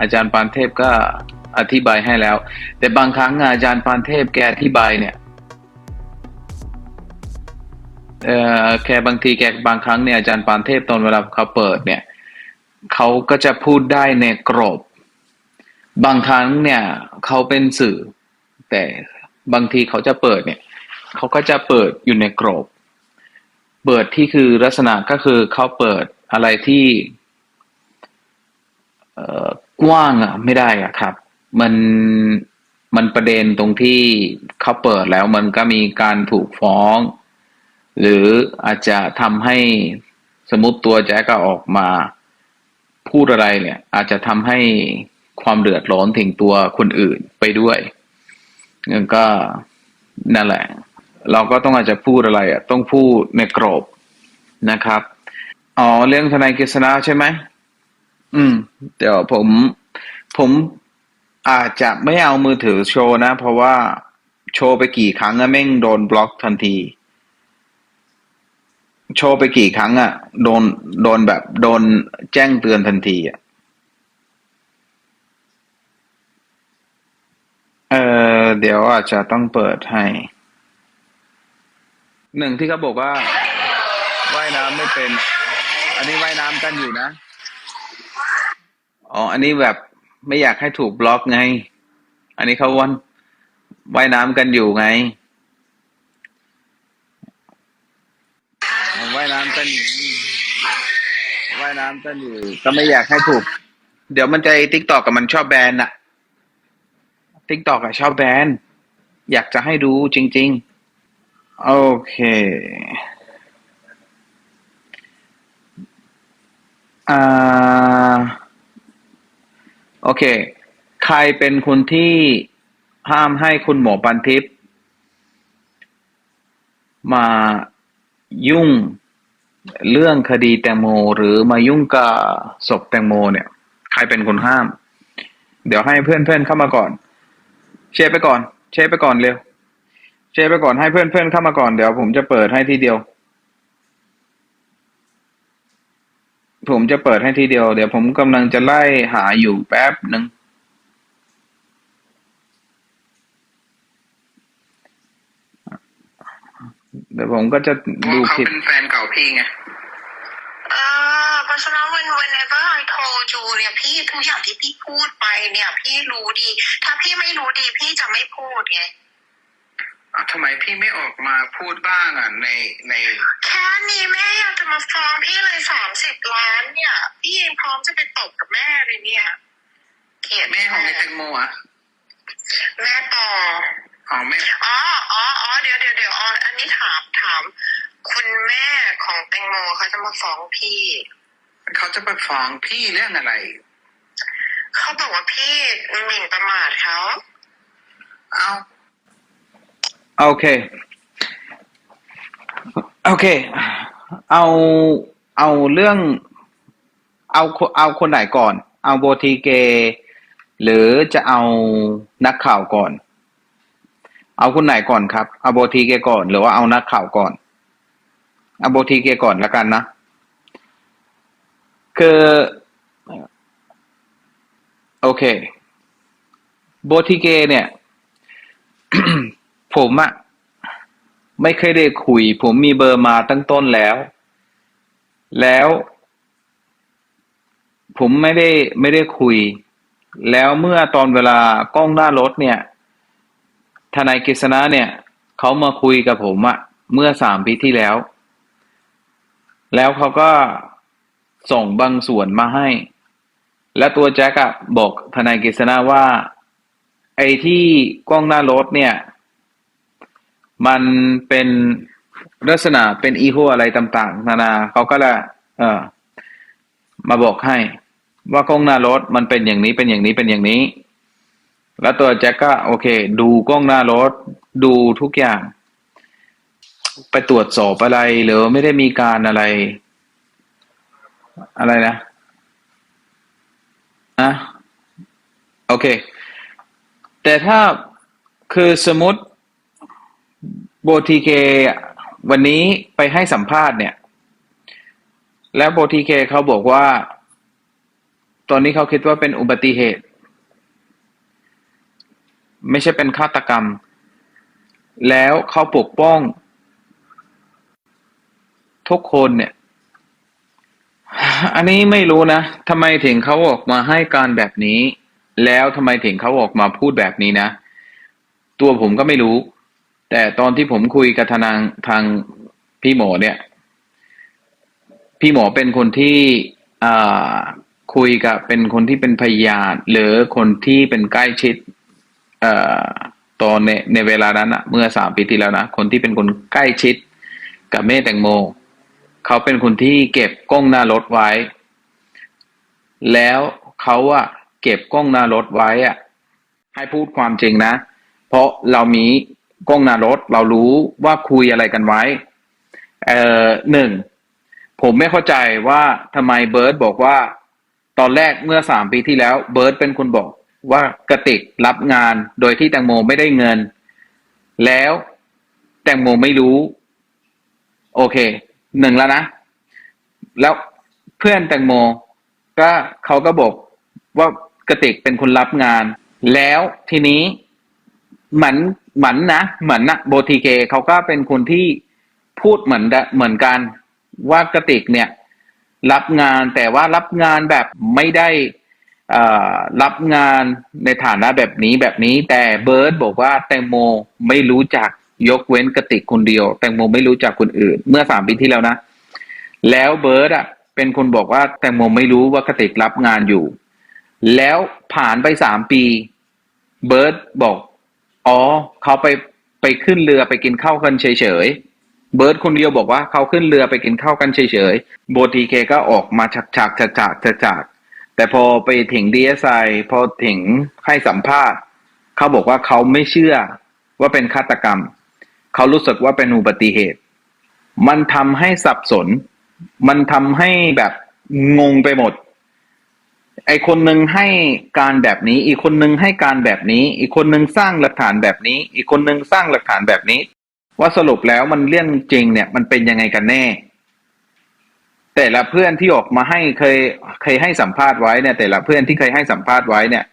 อาจารย์ปานเทพก็อธิบายให้แล้ว แต่บางครั้งอาจารย์ปานเทพแกอธิบายเนี่ยเออแกบางทีแกบางครั้งเนี่ยอาจารย์ปานเทพตอนเวลาเขาเปิดเนี่ยเขาก็จะพูดได้ในกรอบ บางครั้งเนี่ยเขาเป็นสื่อ แต่บางทีเขาจะเปิดเนี่ยเขาก็จะเปิดอยู่ในกรอบ เปิดที่คือลักษณะก็คือเขาเปิดอะไรที่ กว้างอะไม่ได้อะครับ มันมันประเด็นตรงที่เขาเปิดแล้วมันก็มีการถูกฟ้อง หรืออาจจะทำให้สมมติตัวแจ็คก็ออกมาพูดอะไรเนี่ย อาจจะทำให้ความเดือดร้อนถึงตัวคนอื่นไปด้วยงั้นก็นั่นแหละ เราก็ต้องอาจจะพูดอะไรอะต้องพูดในกรอบนะครับ อ๋อ เรื่องทนายกฤษณะใช่ไหม อืม เดี๋ยวผม ผมอาจจะไม่เอามือถือโชว์นะ เพราะว่าโชว์ไปกี่ครั้งอะแม่งโดนบล็อกทันที โชว์ไปกี่ครั้งอะโดนโดนแบบ โดนแจ้งเตือนทันทีอะเออเดี๋ยวอาจจะต้องเปิดให้ หนึ่งที่เขาบอกว่าว่ายน้ำไม่เป็น อันนี้ว่ายน้ำกันอยู่นะ อ๋อ อันนี้แบบไม่อยากให้ถูกบล็อกไง อันนี้เขาวันว่ายน้ำกันอยู่ไงว่ายน้ำกันอยู่ว่ายน้ำกันอยู่ ก็ไม่อยากให้ถูก เดี๋ยวมันจะติ๊กตอกกับมันชอบแบนอะติ๊กตอกอะชอบแบน อยากจะให้ดูจริง ๆ โอเคอ่า โอเค ใครเป็นคนที่ห้ามให้คุณหมอปันทิพย์มายุ่งเรื่องคดีแตงโม หรือมายุ่งกับศพแตงโม เนี่ย ใครเป็นคนห้าม เดี๋ยวให้เพื่อนๆเข้ามาก่อน เชร์ไปก่อน เชร์ไปก่อนเร็ว เชร์ไปก่อนให้เพื่อนๆเข้ามาก่อนเดี๋ยวผมจะเปิดให้ทีเดียว ผมจะเปิดให้ทีเดียว เดี๋ยวผมกำลังจะไล่หาอยู่แป๊บหนึ่งเดี๋ยวผมก็จะเพราะดูเขาคลิปเป็นแฟนเก่าพี่ไง เออเพราะฉะนั้น when whenever I told you เนี่ยพี่ทุกอย่างที่พี่พูดไปเนี่ย พี่รู้ดี ถ้าพี่ไม่รู้ดีพี่จะไม่พูดไงอะ ทำไมพี่ไม่ออกมาพูดบ้างอะในใน แค่นี้แม่อยากจะมาฟ้องพี่เลยสามสิบล้านเนี่ย พี่เองพร้อมจะไปตบกับแม่เลยเนี่ย เกลียดแม่ของในแตงโมอะแม่ต่ออ๋อแม่อ๋ออ๋ออ๋อเดี๋ยวเดี๋ยวเดี๋ยวอ๋ออันนี้ถามถาม คุณแม่ของแตงโมเขาจะมาฟ้องพี่เขาจะไปฟ้องพี่เรื่องอะไร เขาบอกว่าพี่หมิ่นประมาทเขา เอ้า โอเคโอเคเอา เอาเรื่อง เอา เอาคนไหนก่อน เอาโบทีเก หรือจะเอานักข่าวก่อน เอาคนไหนก่อนครับ เอาโบทีเกก่อน หรือว่าเอานักข่าวก่อน เอาโบทีเกก่อนล้วกันนะ คือ โอเค โบทีเก เนี่ย ผมอะไม่เคยได้คุย ผมมีเบอร์มาตั้งต้นแล้ว แล้ว ผมไม่ได้ไม่ได้คุย แล้วเมื่อตอนเวลากล้องหน้ารถเนี่ย ทนายกฤษณะเนี่ยเขามาคุยกับผมอะเมื่อสามปีที่แล้ว แล้วเขาก็ส่งบางส่วนมาให้ และตัวแจ็คอะบอกทนายกฤษณะว่า ไอ้ที่กล้องหน้ารถเนี่ย มันเป็นลักษณะเป็นอีโคอะไรต่างๆ นานาเขาก็ละเออมาบอกให้ ว่ากล้องหน้ารถมันเป็นอย่างนี้เป็นอย่างนี้เป็นอย่างนี้ แล้วตัวแจ็คก็โอเค ดูกล้องหน้ารถ ดูทุกอย่าง ไปตรวจสอบอะไรหรือไม่ได้มีการอะไร อะไรนะอะโอเค แต่ถ้าคือสมมติ โบทีเควันนี้ไปให้สัมภาษณ์เนี่ย แล้วโบทีเคเขาบอกว่า ตอนนี้เขาคิดว่าเป็นอุบัติเหตุ ไม่ใช่เป็นฆาตกรรม แล้วเขาปกป้อง ทุกคนเนี่ย อันนี้ไม่รู้นะทำไมถึงเขาออกมาให้การแบบนี้ แล้วทำไมถึงเขาออกมาพูดแบบนี้นะ ตัวผมก็ไม่รู้ แต่ตอนที่ผมคุยกับทนางทางพี่หมอเนี่ย พี่หมอเป็นคนที่อ่าคุยกับเป็นคนที่เป็นพยานหรือคนที่เป็นใกล้ชิดเอ่อตอนในในเวลานั้นอะเมื่อสามปีที่แล้วนะคนที่เป็นคนใกล้ชิดกับแม่แตงโม เขาเป็นคนที่เก็บกล้องหน้ารถไว้ แล้วเขาอะเก็บกล้องหน้ารถไว้อะให้พูดความจริงนะ เพราะเรามี กล้องหน้ารถเรารู้ว่าคุยอะไรกันไว้ เอ่อหนึ่งผมไม่เข้าใจว่าทำไมเบิร์ตบอกว่า ตอนแรกเมื่อสามปีที่แล้ว เบิร์ตเป็นคนบอกว่ากระติกรับงานโดยที่แตงโมไม่ได้เงิน แล้วแตงโมไม่รู้ โอเคหนึ่งแล้วนะ แล้วเพื่อนแตงโม ก็เขาก็บอกว่ากระติกเป็นคนรับงาน แล้วทีนี้เหมือน เหมือนนะ เหมือนนะโบทีเคเขาก็เป็นคนที่พูดเหมือนดเหมือนกันว่ากระติกเนี่ย รับงานแต่ว่ารับงานแบบไม่ได้อ่อรับงานในฐานะแบบนี้แบบนี้ แต่เบิร์ดบอกว่าแตงโมไม่รู้จักยกเว้นกระติกคนเดียว แตงโมไม่รู้จักคนอื่น เมื่อสามปีที่แล้วนะ แล้วเบิร์ดอะ เป็นคนบอกว่าแตงโมไม่รู้ว่ากระติกรับงานอยู่ แล้วผ่านไปสามปี เบิร์ดบอก อ๋อเขาไปไปขึ้นเรือไปกินข้าวกันเฉยๆเบิร์ดคนเดียวบอกว่าเขาขึ้นเรือไปกินข้าวกันเฉยๆโบทีเคก็ออกมาฉากฉากฉากฉากฉากฉากแต่พอไปถึงดีเอสไอพอถึงให้สัมภาษณ์เขาบอกว่าเขาไม่เชื่อว่าเป็นฆาตกรรม เขารู้สึกว่าเป็นอุบัติเหตุ มันทำให้สับสน มันทำให้แบบงงไปหมด ไอคนหนึ่งให้การแบบนี้ อีกคนหนึ่งให้การแบบนี้ อีกคนหนึ่งสร้างหลักฐานแบบนี้ อีกคนหนึ่งสร้างหลักฐานแบบนี้ ว่าสรุปแล้วมันเรื่องจริงเนี่ย มันเป็นยังไงกันแน่ แต่ละเพื่อนที่ออกมาให้เคยเคยให้สัมภาษณ์ไว้เนี่ย แต่ละเพื่อนที่เคยให้สัมภาษณ์ไว้เนี่ย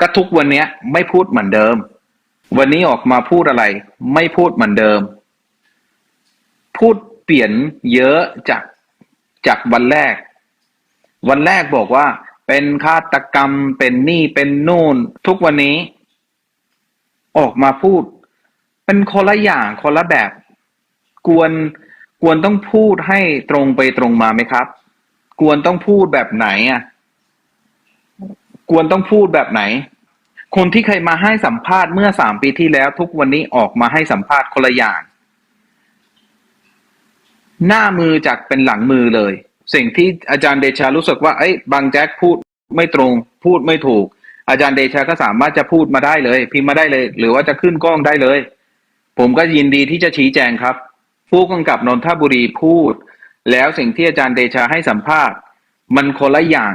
ก็ทุกวันเนี้ยไม่พูดเหมือนเดิม วันนี้ออกมาพูดอะไร ไม่พูดเหมือนเดิม พูดเปลี่ยนเยอะจากจากวันแรก วันแรกบอกว่า เป็นฆาตกรรมเป็นนี่เป็นนู่น ทุกวันนี้ ออกมาพูด เป็นคนละอย่างคนละแบบ กวนกวนต้องพูดให้ตรงไปตรงมาไหมครับ กวนต้องพูดแบบไหนอะกวนต้องพูดแบบไหน คนที่เคยมาให้สัมภาษณ์เมื่อสามปีที่แล้ว ทุกวันนี้ออกมาให้สัมภาษณ์คนละอย่าง หน้ามือจากเป็นหลังมือเลย สิ่งที่อาจารย์เดชารู้สึกว่าเอ้ยบางแจ็คพูดไม่ตรง พูดไม่ถูก อาจารย์เดชาก็สามารถจะพูดมาได้เลย พิมพ์มาได้เลย หรือว่าจะขึ้นกล้องได้เลย ผมก็ยินดีที่จะชี้แจงครับ ผู้กำกับนนทบุรีพูด แล้วสิ่งที่อาจารย์เดชาให้สัมภาษณ์ มันคนละอย่าง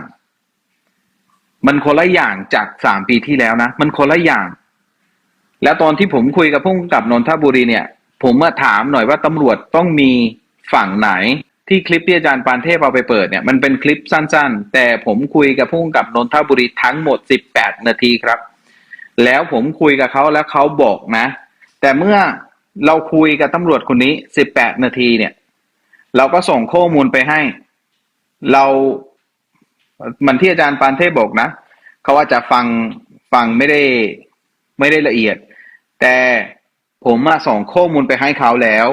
มันคนละอย่างจากสามปีที่แล้วนะ มันคนละอย่าง แล้วตอนที่ผมคุยกับผู้กำกับนนทบุรีเนี่ย ผมเมาถามหน่อยว่าตำรวจต้องมีฝั่งไหน ที่คลิปที่อาจารย์ปานเทพเอาไปเปิดเนี่ยมันเป็นคลิปสั้นๆ แต่ผมคุยกับผู้กำกับนนทบุรีทั้งหมด 18 นาทีครับ แล้วผมคุยกับเขาแล้วเขาบอกนะ แต่เมื่อเราคุยกับตำรวจคนนี้ 18 นาทีเนี่ย เราก็ส่งข้อมูลไปให้ เรามันที่อาจารย์ปานเทพบอกนะเขาว่าจะฟังฟังไม่ได้ไม่ได้ละเอียด แต่ผมมาส่งข้อมูลไปให้เขาแล้ว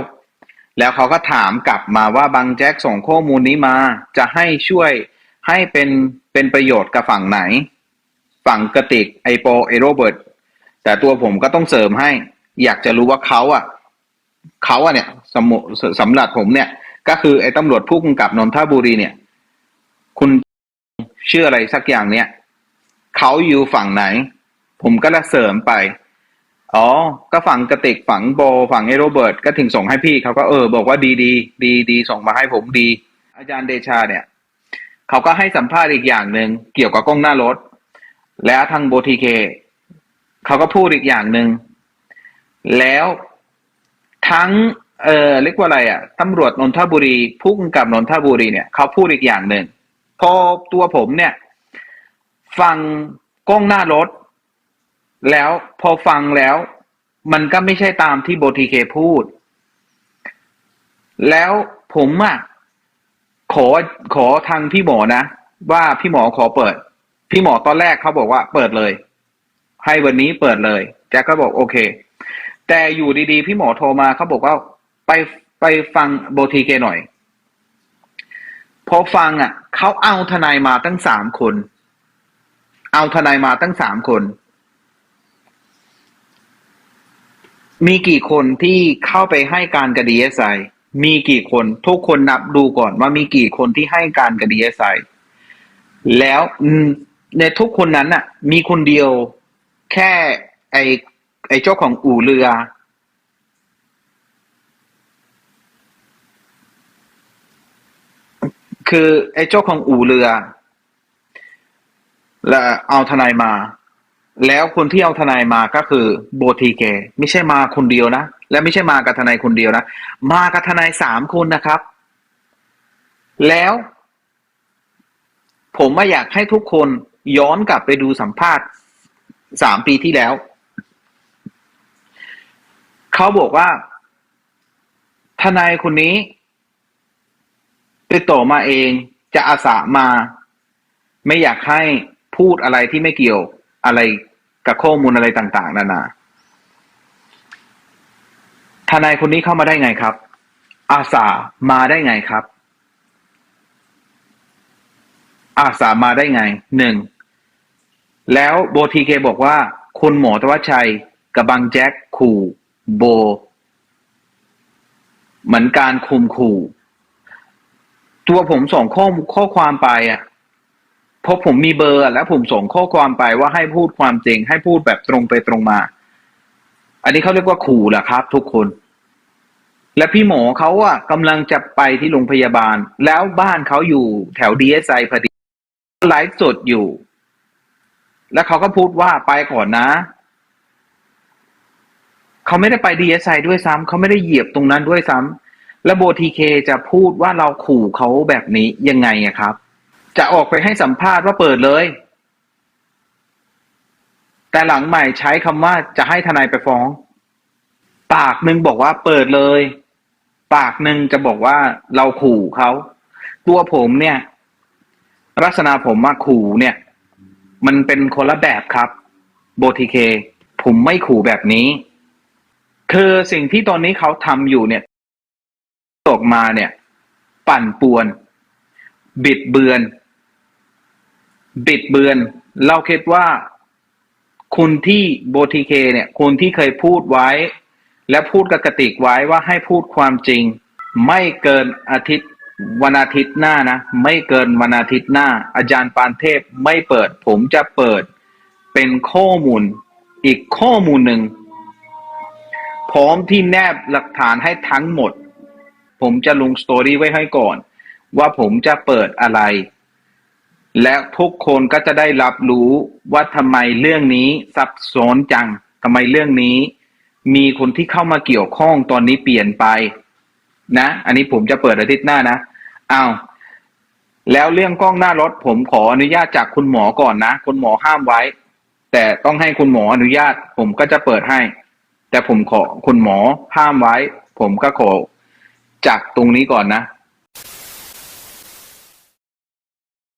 แล้วเขาก็ถามกลับมาว่าบางแจ็คส่งข้อมูลนี้มา จะให้ช่วยให้เป็นเป็นประโยชน์กับฝั่งไหน ฝั่งกระติกไอโปไอโรเบิร์ตแต่ตัวผมก็ต้องเสริมให้ อยากจะรู้ว่าเขาอะเขาอะเนี่ยสมสำหรับผมเนี่ย ก็คือไอ้ตำรวจผู้กำกับนนทบุรีเนี่ย คุณชื่ออะไรสักอย่างเนี่ยเขาอยู่ฝั่งไหน ผมก็ละเสริมไป อ๋อ ก็ฝั่งกระติกฝั่งโบฝั่งไอ้โรเบิร์ตก็ถึงส่งให้พี่เขาก็เออบอกว่าดีดีดีดีส่งมาให้ผมดี อาจารย์เดชาเนี่ยเขาก็ให้สัมภาษณ์อีกอย่างหนึ่งเกี่ยวกับกล้องหน้ารถ แล้วทางโบทีเคเขาก็พูดอีกอย่างหนึ่งแล้วทั้งเออเรียกว่าอะไรอะตำรวจนนทบุรีผู้กำกับนนทบุรีเนี่ยเขาพูดอีกอย่างหนึ่งพอตัวผมเนี่ย ฟังกล้องหน้ารถ แล้วพอฟังแล้ว มันก็ไม่ใช่ตามที่โบทีเคพูด แล้วผมอะขอขอทางพี่หมอนะ ว่าพี่หมอขอเปิด พี่หมอตอนแรกเขาบอกว่าเปิดเลย ให้วันนี้เปิดเลยแจ็คก็บอกโอเค แต่อยู่ดีๆ พี่หมอโทรมาเขาบอกว่าไปไปฟังโบทีเคหน่อย พอฟังอะเขาเอาทนายมาตั้งสามคน เอาทนายมาตั้งสามคน มีกี่คนที่เข้าไปให้การกับดีเอสไอมีกี่คนทุกคนนับดูก่อนว่ามีกี่คนที่ให้การกับดีเอสไอแล้วในทุกคนนั้นน่ะ มีคนเดียวแค่ไอไอเจ้าของอู่เรือ คือไอ้เจ้าของอู่เรือ และเอาทนายมา แล้วคนที่เอาทนายมาก็คือโบทีเคไม่ใช่มาคนเดียวนะ และไม่ใช่มากับทนายคนเดียวนะ มากับทนายสามคนนะครับ แล้ว ผมมาอยากให้ทุกคนย้อนกลับไปดูสัมภาษณ์สามปีที่แล้ว เขาบอกว่า ทนายคนนี้ติดต่อมาเองจะอาสามา ไม่อยากให้พูดอะไรที่ไม่เกี่ยวอะไร กับข้อมูลอะไรต่างๆนานาทนายคนนี้เข้ามาได้ไงครับ อาสามาได้ไงครับ อาสามาได้ไงหนึ่งแล้วโบทีเคบอกว่า คุณหมอตวัชชัยกับบางแจ็คขู่โบ เหมือนการคุมขู่ ตัวผมส่งข้อข้อความไปอะ เพราะผมมีเบอร์แล้วผมส่งข้อความไปว่าให้พูดความจริง ให้พูดแบบตรงไปตรงมา อันนี้เขาเรียกว่าขู่แหละครับ ทุกคน และพี่หมอเขาอะกำลังจะไปที่โรงพยาบาล แล้วบ้านเขาอยู่แถวดีเอสไอพอดีไลฟ์สดอยู่ แล้วเขาก็พูดว่าไปก่อนนะเขาไม่ได้ไปดีเอสไอด้วยซ้ำเขาไม่ได้เหยียบตรงนั้นด้วยซ้ำแล้วโบทีเคจะพูดว่าเราขู่เขาแบบนี้ยังไงอะครับ จะออกไปให้สัมภาษณ์ว่าเปิดเลย แต่หลังใหม่ใช้คำว่าจะให้ทนายไปฟ้อง ปากหนึ่งบอกว่าเปิดเลย ปากหนึ่งจะบอกว่าเราขู่เขาตัวผมเนี่ย ลักษณะผมมาขู่เนี่ย มันเป็นคนละแบบครับโบทีเค ผมไม่ขู่แบบนี้ คือสิ่งที่ตอนนี้เขาทำอยู่เนี่ยตกมาเนี่ย ปั่นป่วน บิดเบือน บิดเบือน เราคิดว่าคุณที่โบทีเคเนี่ยคุณที่เคยพูดไว้ และพูดกับกติกไว้ว่าให้พูดความจริง ไม่เกินอาทิตย์วันอาทิตย์หน้านะ ไม่เกินวันอาทิตย์หน้า อาจารย์ปานเทพไม่เปิด ผมจะเปิด เป็นข้อมูล อีกข้อมูลหนึ่งพร้อมที่แนบหลักฐานให้ทั้งหมด ผมจะลงสตอรี่ไว้ให้ก่อน ว่าผมจะเปิดอะไร และทุกคนก็จะได้รับรู้ว่าทำไมเรื่องนี้ซับซ้อนจังทำไมเรื่องนี้ มีคนที่เข้ามาเกี่ยวข้องตอนนี้เปลี่ยนไป นะ อันนี้ผมจะเปิดอาทิตย์หน้านะอ้าวแล้วเรื่องกล้องหน้ารถผมขออนุญาตจากคุณหมอก่อนนะคุณหมอห้ามไว้ แต่ต้องให้คุณหมออนุญาต ผมก็จะเปิดให้ แต่ผมขอคุณหมอห้ามไว้ ผมก็ขอจากตรงนี้ก่อนนะ